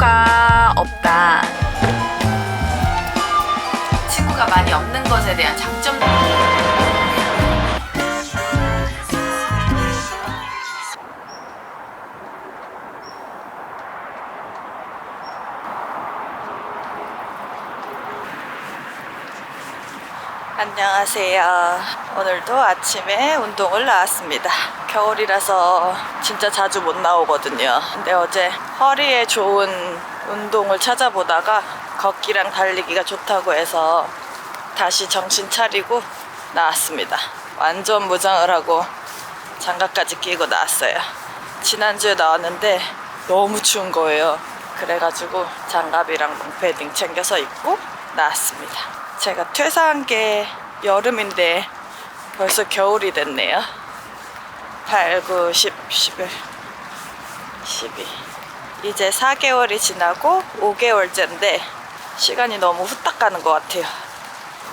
친구가 없다. 친구가 많이 없는 것에 대한 장점. 안녕하세요. 오늘도 아침에 운동을 나왔습니다. 겨울이라서 진짜 자주 못 나오거든요. 근데 어제 허리에 좋은 운동을 찾아보다가 걷기랑 달리기가 좋다고 해서 다시 정신 차리고 나왔습니다. 완전 무장을 하고 장갑까지 끼고 나왔어요. 지난주에 나왔는데 너무 추운 거예요. 그래가지고 장갑이랑 롱패딩 챙겨서 입고 나왔습니다. 제가 퇴사한 게 여름인데 벌써 겨울이 됐네요. 8, 9, 10, 11, 12. 이제 4개월이 지나고 5개월째인데 시간이 너무 후딱 가는 것 같아요.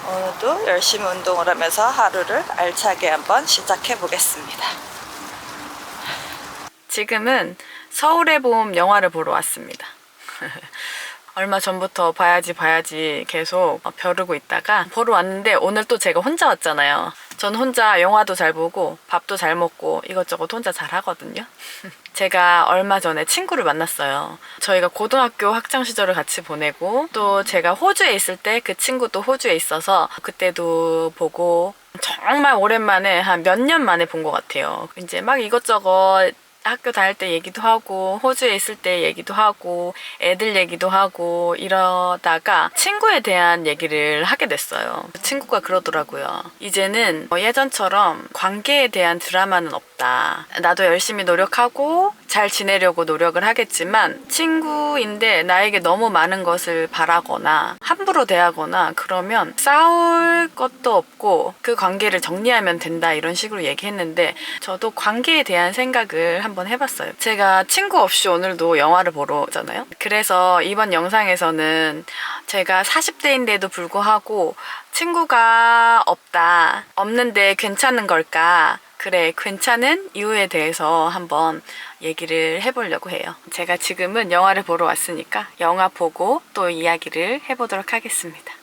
오늘도 열심히 운동을 하면서 하루를 알차게 한번 시작해 보겠습니다. 지금은 서울의 봄 영화를 보러 왔습니다. 얼마 전부터 봐야지 봐야지 계속 벼르고 있다가 보러 왔는데 오늘 또 제가 혼자 왔잖아요. 전 혼자 영화도 잘 보고 밥도 잘 먹고 이것저것 혼자 잘 하거든요. 제가 얼마 전에 친구를 만났어요. 저희가 고등학교 학창 시절을 같이 보내고 또 제가 호주에 있을 때 그 친구도 호주에 있어서 그때도 보고 정말 오랜만에 한 몇 년 만에 본 것 같아요. 이제 막 이것저것 학교 다닐 때 얘기도 하고 호주에 있을 때 얘기도 하고 애들 얘기도 하고 이러다가 친구에 대한 얘기를 하게 됐어요. 친구가 그러더라고요. 이제는 뭐 예전처럼 관계에 대한 드라마는 없다. 나도 열심히 노력하고 잘 지내려고 노력을 하겠지만 친구인데 나에게 너무 많은 것을 바라거나 함부로 대하거나 그러면 싸울 것도 없고 그 관계를 정리하면 된다 이런 식으로 얘기했는데 저도 관계에 대한 생각을 한번 해봤어요. 제가 친구 없이 오늘도 영화를 보러 오잖아요. 그래서 이번 영상에서는 제가 40대인데도 불구하고 친구가 없다. 없는데 괜찮은 걸까? 그래, 괜찮은 이유에 대해서 한번 얘기를 해보려고 해요. 제가 지금은 영화를 보러 왔으니까 영화 보고 또 이야기를 해보도록 하겠습니다.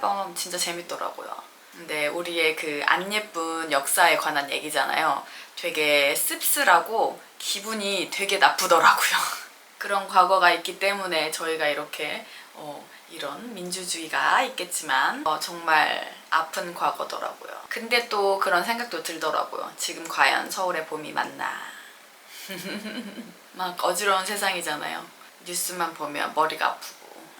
밤 진짜 재밌더라고요. 근데 우리의 그 안 예쁜 역사에 관한 얘기잖아요. 되게 씁쓸하고 기분이 되게 나쁘더라고요. 그런 과거가 있기 때문에 저희가 이렇게 어, 이런 민주주의가 있겠지만 어, 정말 아픈 과거더라고요. 근데 또 그런 생각도 들더라고요. 지금 과연 서울의 봄이 맞나? 막 어지러운 세상이잖아요. 뉴스만 보면 머리가 아프고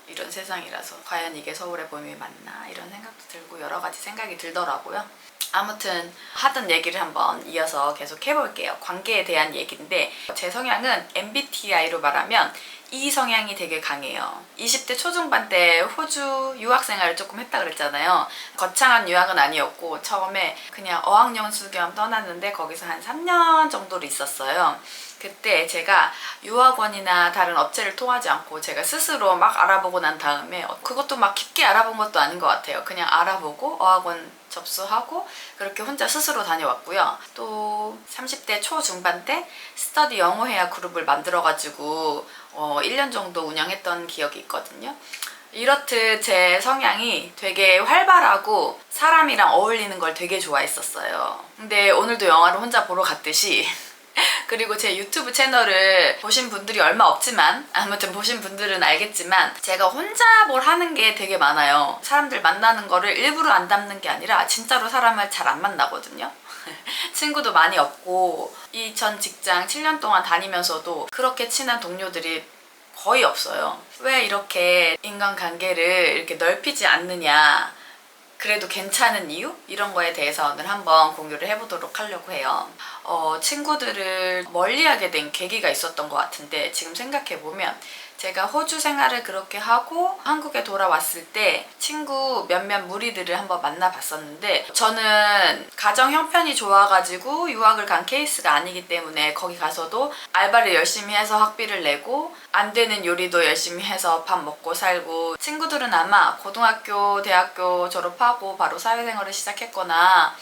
이런 세상이라서 과연 이게 서울의 봄이 맞나 이런 생각도 들고 여러 가지 생각이 들더라고요. 아무튼 하던 얘기를 한번 이어서 계속 해볼게요. 관계에 대한 얘기인데 제 성향은 MBTI로 말하면 E 성향이 되게 강해요. 20대 초중반 때 호주 유학 생활을 조금 했다 그랬잖아요. 거창한 유학은 아니었고 처음에 그냥 어학연수 겸 떠났는데 거기서 한 3년 정도를 있었어요. 그때 제가 유학원이나 다른 업체를 통하지 않고 제가 스스로 막 알아보고 난 다음에 어, 그것도 막 깊게 알아본 것도 아닌 것 같아요. 그냥 알아보고 어학원 접수하고 그렇게 혼자 스스로 다녀왔고요. 또 30대 초중반 때 스터디 영어회화 그룹을 만들어가지고 어, 1년 정도 운영했던 기억이 있거든요. 이렇듯 제 성향이 되게 활발하고 사람이랑 어울리는 걸 되게 좋아했었어요. 근데 오늘도 영화를 혼자 보러 갔듯이 그리고 제 유튜브 채널을 보신 분들이 얼마 없지만 아무튼 보신 분들은 알겠지만 제가 혼자 뭘 하는 게 되게 많아요. 사람들 만나는 거를 일부러 안 담는 게 아니라 진짜로 사람을 잘 안 만나거든요. 친구도 많이 없고 이 전 직장 7년 동안 다니면서도 그렇게 친한 동료들이 거의 없어요. 왜 이렇게 인간관계를 이렇게 넓히지 않느냐. 그래도 괜찮은 이유? 이런 거에 대해서 오늘 한번 공유를 해보도록 하려고 해요. 어, 친구들을 멀리하게 된 계기가 있었던 것 같은데 지금 생각해 보면 제가 호주 생활을 그렇게 하고 한국에 돌아왔을 때 친구 몇몇 무리들을 한번 만나봤었는데 저는 가정 형편이 좋아가지고 유학을 간 케이스가 아니기 때문에 거기 가서도 알바를 열심히 해서 학비를 내고 안 되는 요리도 열심히 해서 밥 먹고 살고 친구들은 아마 고등학교, 대학교 졸업하고 바로 사회생활을 시작했거나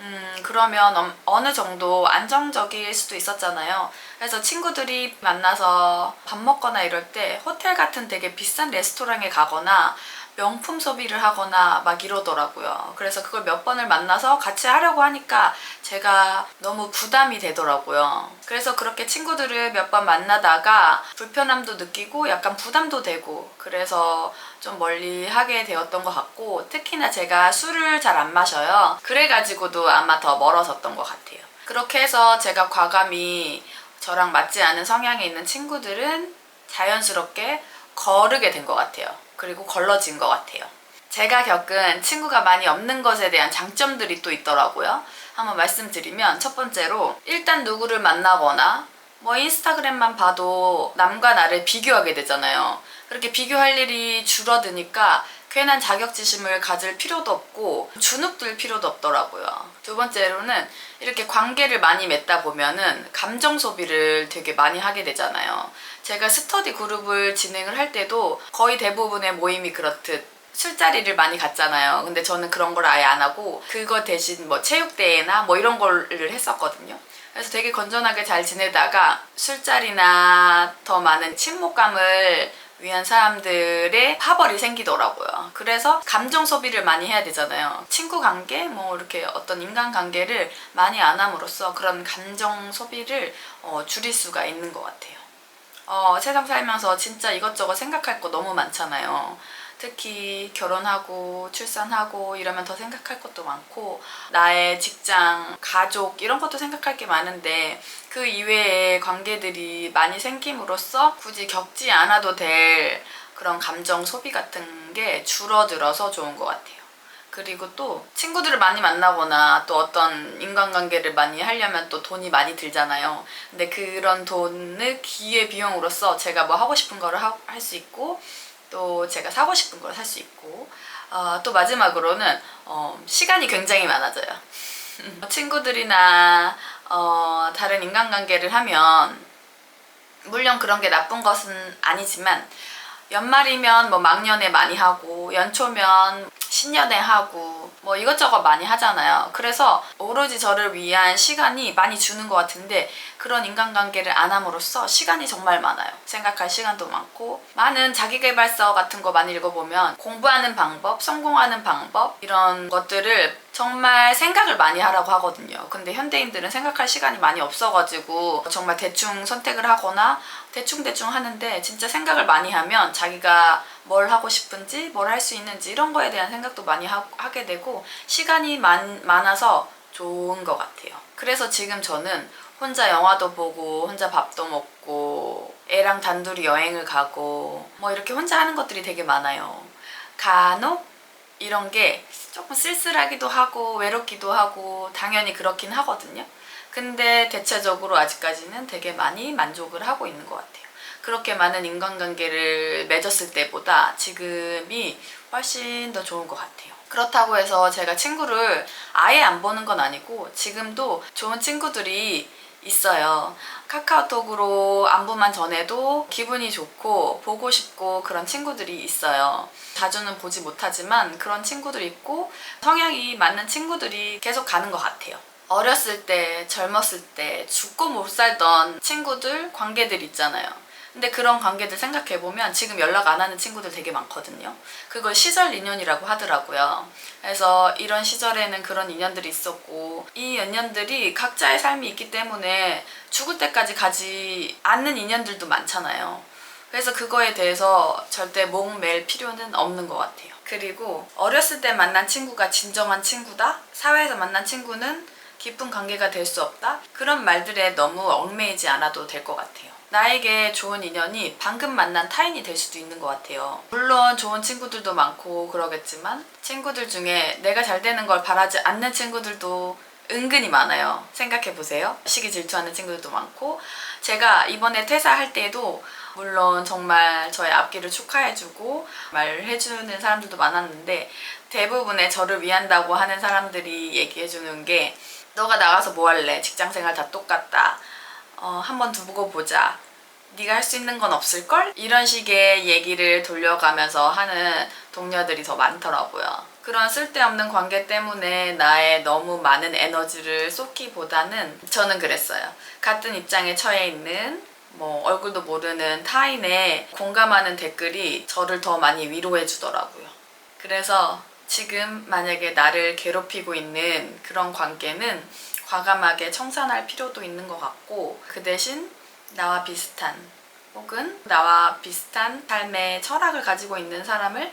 음, 그러면 엄- 어느 정도 안정적일 수도 있었잖아요. 그래서 친구들이 만나서 밥 먹거나 이럴 때 호텔 같은 되게 비싼 레스토랑에 가거나 명품 소비를 하거나 막 이러더라고요. 그래서 그걸 몇 번을 만나서 같이 하려고 하니까 제가 너무 부담이 되더라고요. 그래서 그렇게 친구들을 몇 번 만나다가 불편함도 느끼고 약간 부담도 되고 그래서 좀 멀리 하게 되었던 것 같고 특히나 제가 술을 잘 안 마셔요. 그래가지고도 아마 더 멀어졌던 것 같아요. 그렇게 해서 제가 과감히 저랑 맞지 않은 성향에 있는 친구들은 자연스럽게 거르게 된 것 같아요. 그리고 걸러진 것 같아요. 제가 겪은 친구가 많이 없는 것에 대한 장점들이 또 있더라고요. 한번 말씀드리면 첫 번째로 일단 누구를 만나거나 뭐 인스타그램만 봐도 남과 나를 비교하게 되잖아요. 그렇게 비교할 일이 줄어드니까 괜한 자격지심을 가질 필요도 없고 주눅들 필요도 없더라고요. 두 번째로는 이렇게 관계를 많이 맺다 보면은 감정 소비를 되게 많이 하게 되잖아요. 제가 스터디 그룹을 진행을 할 때도 거의 대부분의 모임이 그렇듯 술자리를 많이 갔잖아요. 근데 저는 그런 걸 아예 안 하고 그거 대신 뭐 체육대회나 뭐 이런 거를 했었거든요. 그래서 되게 건전하게 잘 지내다가 술자리나 더 많은 친목감을 위한 사람들의 파벌이 생기더라고요. 그래서 감정 소비를 많이 해야 되잖아요. 친구 관계, 뭐 이렇게 어떤 인간 관계를 많이 안 함으로써 그런 감정 소비를 어, 줄일 수가 있는 것 같아요. 어, 세상 살면서 진짜 이것저것 생각할 거 너무 많잖아요. 특히 결혼하고 출산하고 이러면 더 생각할 것도 많고 나의 직장, 가족 이런 것도 생각할 게 많은데 그 이외의 관계들이 많이 생김으로써 굳이 겪지 않아도 될 그런 감정 소비 같은 게 줄어들어서 좋은 것 같아요. 그리고 또 친구들을 많이 만나거나 또 어떤 인간관계를 많이 하려면 또 돈이 많이 들잖아요. 근데 그런 돈을 기회 비용으로서 제가 뭐 하고 싶은 거를 할 수 있고 또 제가 사고 싶은 걸 살 수 있고 어, 또 마지막으로는 어, 시간이 굉장히 많아져요. 친구들이나 어, 다른 인간관계를 하면 물론 그런 게 나쁜 것은 아니지만 연말이면 뭐 막년회 많이 하고 연초면 신년회 하고 뭐 이것저것 많이 하잖아요. 그래서 오로지 저를 위한 시간이 많이 주는 것 같은데 그런 인간관계를 안 함으로써 시간이 정말 많아요. 생각할 시간도 많고 많은 자기개발서 같은 거 많이 읽어보면 공부하는 방법, 성공하는 방법 이런 것들을 정말 생각을 많이 하라고 하거든요. 근데 현대인들은 생각할 시간이 많이 없어가지고 정말 대충 선택을 하거나 대충대충 하는데 진짜 생각을 많이 하면 자기가 뭘 하고 싶은지 뭘 할 수 있는지 이런 거에 대한 생각도 많이 하, 게 되고 시간이 많, 많아서 좋은 것 같아요. 그래서 지금 저는 혼자 영화도 보고 혼자 밥도 먹고 애랑 단둘이 여행을 가고 뭐 이렇게 혼자 하는 것들이 되게 많아요. 간혹 이런 게 조금 쓸쓸하기도 하고 외롭기도 하고 당연히 그렇긴 하거든요. 근데 대체적으로 아직까지는 되게 많이 만족을 하고 있는 것 같아요. 그렇게 많은 인간관계를 맺었을 때보다 지금이 훨씬 더 좋은 것 같아요. 그렇다고 해서 제가 친구를 아예 안 보는 건 아니고 지금도 좋은 친구들이 있어요. 카카오톡으로 안부만 전해도 기분이 좋고 보고 싶고 그런 친구들이 있어요. 자주는 보지 못하지만 그런 친구들 있고 성향이 맞는 친구들이 계속 가는 것 같아요. 어렸을 때, 젊었을 때 죽고 못 살던 친구들, 관계들 있잖아요. 근데 그런 관계들 생각해보면 지금 연락 안 하는 친구들 되게 많거든요. 그걸 시절 인연이라고 하더라고요. 그래서 이런 시절에는 그런 인연들이 있었고, 이 인연들이 각자의 삶이 있기 때문에 죽을 때까지 가지 않는 인연들도 많잖아요. 그래서 그거에 대해서 절대 목맬 필요는 없는 것 같아요. 그리고 어렸을 때 만난 친구가 진정한 친구다? 사회에서 만난 친구는 깊은 관계가 될 수 없다? 그런 말들에 너무 얽매이지 않아도 될 것 같아요. 나에게 좋은 인연이 방금 만난 타인이 될 수도 있는 것 같아요. 물론 좋은 친구들도 많고 그러겠지만 친구들 중에 내가 잘 되는 걸 바라지 않는 친구들도 은근히 많아요. 생각해 보세요. 시기 질투하는 친구들도 많고 제가 이번에 퇴사할 때도 물론 정말 저의 앞길을 축하해주고 말해주는 사람들도 많았는데 대부분의 저를 위한다고 하는 사람들이 얘기해주는 게 너가 나가서 뭐 할래? 직장 생활 다 똑같다. 어, 한번 두고 보자. 네가 할 수 있는 건 없을걸? 이런 식의 얘기를 돌려가면서 하는 동료들이 더 많더라고요. 그런 쓸데없는 관계 때문에 나의 너무 많은 에너지를 쏟기보다는 저는 그랬어요. 같은 입장에 처해 있는 뭐 얼굴도 모르는 타인의 공감하는 댓글이 저를 더 많이 위로해 주더라고요. 그래서 지금 만약에 나를 괴롭히고 있는 그런 관계는 과감하게 청산할 필요도 있는 것 같고 그 대신 나와 비슷한 혹은 나와 비슷한 삶의 철학을 가지고 있는 사람을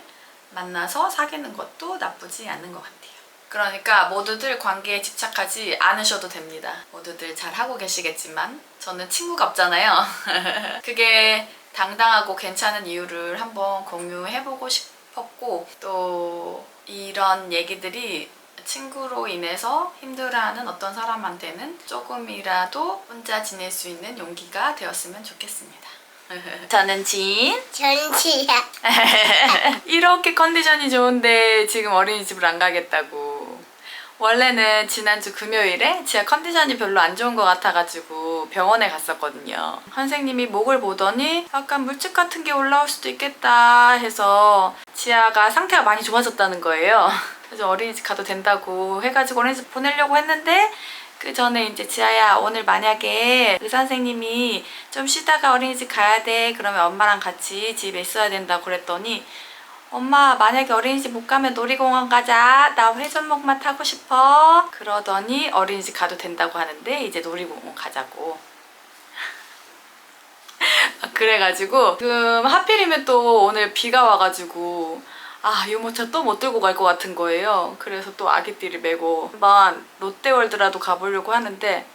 만나서 사귀는 것도 나쁘지 않은 것 같아요. 그러니까 모두들 관계에 집착하지 않으셔도 됩니다. 모두들 잘 하고 계시겠지만 저는 친구가 없잖아요. 그게 당당하고 괜찮은 이유를 한번 공유해보고 싶었고 또 이런 얘기들이 친구로 인해서 힘들어하는 어떤 사람한테는 조금이라도 혼자 지낼 수 있는 용기가 되었으면 좋겠습니다. 저는 진. 전치야. 이렇게 컨디션이 좋은데 지금 어린이집을 안 가겠다고. 원래는 지난주 금요일에 제가 컨디션이 별로 안 좋은 것 같아가지고 병원에 갔었거든요. 선생님이 목을 보더니 약간 물집 같은 게 올라올 수도 있겠다 해서 지아가 상태가 많이 좋아졌다는 거예요. 그래서 어린이집 가도 된다고 해가지고 어린이집 보내려고 했는데 그 전에 이제 지아야 오늘 만약에 의사 선생님이 좀 쉬다가 어린이집 가야 돼. 그러면 엄마랑 같이 집에 있어야 된다고 그랬더니 엄마 만약에 어린이집 못 가면 놀이공원 가자. 나 회전목마 타고 싶어. 그러더니 어린이집 가도 된다고 하는데 이제 놀이공원 가자고. 아, 그래가지고 지금 하필이면 또 오늘 비가 와가지고 아 유모차 또 못 들고 갈 것 같은 거예요. 그래서 또 아기띠를 메고. 한번 롯데월드라도 가보려고 하는데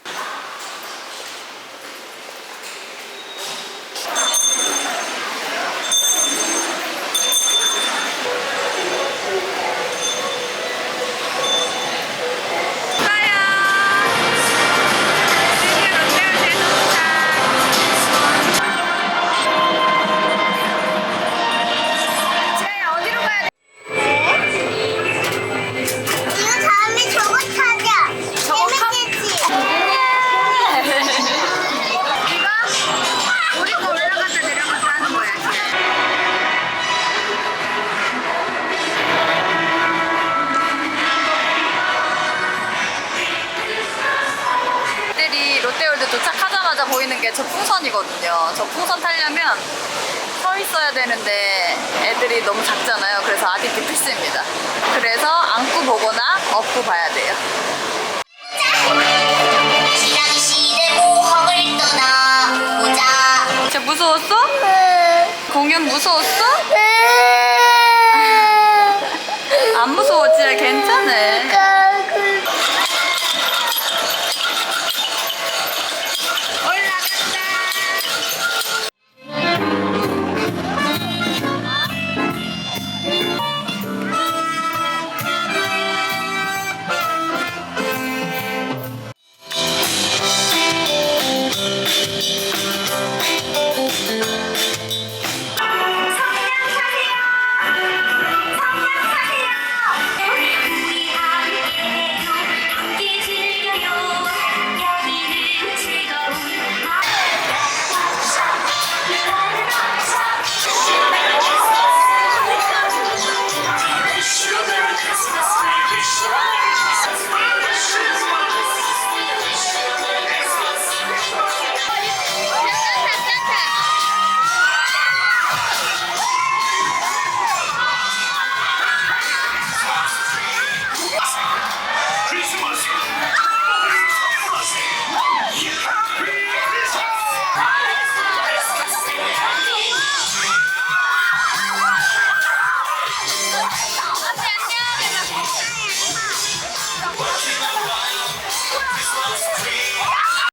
보이는 게 저 풍선이거든요. 저 풍선 타려면 서 있어야 되는데 애들이 너무 작잖아요. 그래서 아디티 필수입니다. 그래서 안고 보거나 업고 봐야 돼요. 쟤 무서웠어? 공연 무서웠어?